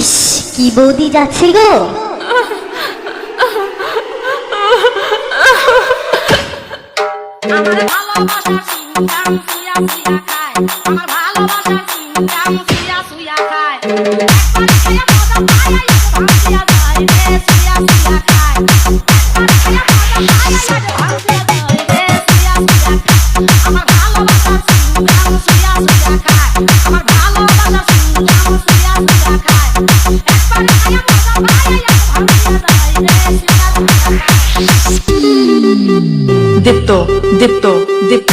ইস কি বৌদি যাচ্ছে গো আমার ভালোবাসা সিয়া সিয়া সিয়া খায় আমার ভালোবাসা সিয়া সিয়া সিয়া খায় সিয়া সিয়া খায় Dipto, dipto, dipto.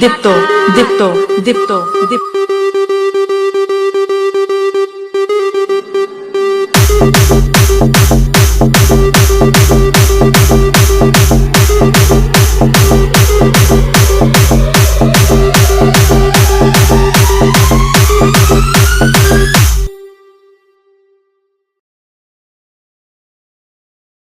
দীপ্ত দীপ্ত দীপ্ত দীপ্ত